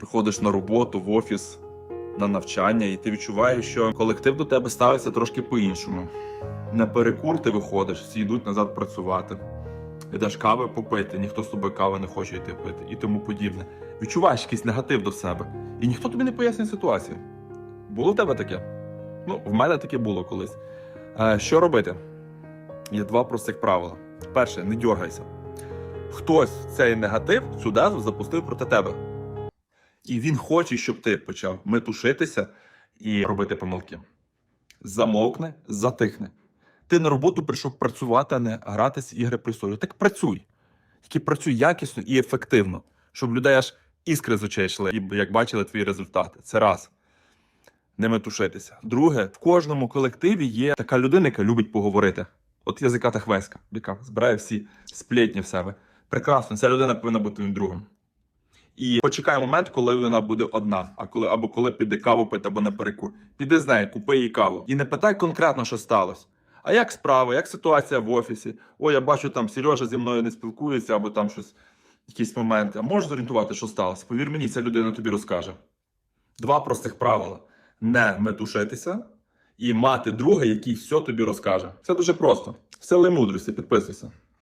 приходиш на роботу, в офіс, на навчання, і ти відчуваєш, що колектив до тебе ставиться трошки по-іншому. На перекур ти виходиш, всі йдуть назад працювати. Йдеш кави попити, ніхто з тобою кави не хоче йти пити і тому подібне. Відчуваєш якийсь негатив до себе. І ніхто тобі не пояснює ситуацію. Було в тебе таке? Ну, в мене таке було колись. Е, що робити? Є два простих правила. Перше, не дергайся. Хтось цей негатив сюди запустив проти тебе. І він хоче, щоб ти почав метушитися і робити помилки. Замовкни, затихни. Ти на роботу прийшов працювати, а не гратись ігри престолів. Так працюй. Тільки працюй якісно і ефективно, щоб людей аж іскри з очей йшли, і як бачили твої результати. Це раз. Не метушитися. Друге, в кожному колективі є така людина, яка любить поговорити. От язика Хвеська, яка збирає всі сплетні в себе. Прекрасно, ця людина повинна бути твоїм другом. І почекай момент, коли вона буде одна, а коли або коли піде каву пити, або на перекур. Піди з нею, купи їй каву. І не питай конкретно, що сталося. А як справа, як ситуація в офісі? О, я бачу, там Сережа зі мною не спілкується, або там щось, якісь моменти. А можеш зорієнтувати, що сталося? Повір мені, ця людина тобі розкаже. Два простих правила: не метушитися і мати друга, який все тобі розкаже. Це дуже просто. Сили мудрості, підписуйся.